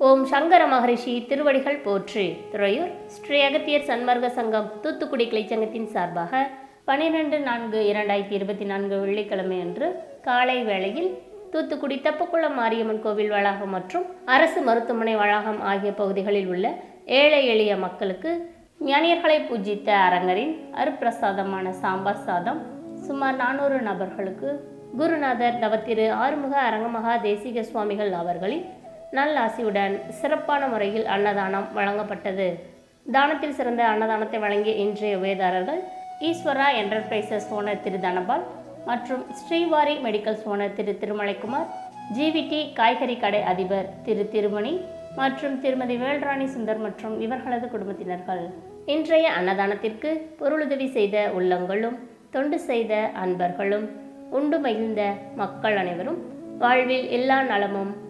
ஓம் சங்கர மகரிஷி திருவடிகள் போற்றி. துறையூர் ஸ்ரீ அகத்தியர் சன்மார்க்க சங்கம் தூத்துக்குடி கிளைச்சங்கத்தின் சார்பாக பன்னிரெண்டு நான்கு இரண்டாயிரத்தி இருபத்தி நான்கு வெள்ளிக்கிழமை அன்று காலை வேளையில் தூத்துக்குடி தெப்பக்குளம் மாரியம்மன் கோவில் வளாகம் மற்றும் அரசு மருத்துவமனை வளாகம் ஆகிய பகுதிகளில் உள்ள ஏழை எளிய மக்களுக்கு ஞானியர்களை பூஜித்த அரங்கரின் அருப்பிரசாதமான சாம்பார் சாதம் சுமார் நானூறு நபர்களுக்கு குருநாதர் தவத்திரு ஆறுமுக அரங்கமகா தேசிக சுவாமிகள் அவர்களின் நல்லாசியுடன் சிறப்பான முறையில் அன்னதானம் வழங்கப்பட்டது. தானத்தில் சிறந்த அன்னதானத்தை வழங்கிய இன்றைய உபயதாரர்கள் ஈஸ்வரா என்டர்பிரைசஸ் ஓனர் திரு தனபால் மற்றும் Srivari medicals owner Thiru Thirumalaikumar GVT காய்கறி கடை அதிபர் திரு திருமணி மற்றும் திருமதி வேல்ராணி சுந்தர் மற்றும் இவர்களது குடும்பத்தினர்கள். இன்றைய அன்னதானத்திற்கு பொருளுதவி செய்த உள்ளங்களும் தொண்டு செய்த அன்பர்களும் உண்டு மகிழ்ந்த மக்கள் அனைவரும் வாழ்வில் எல்லா நலமும்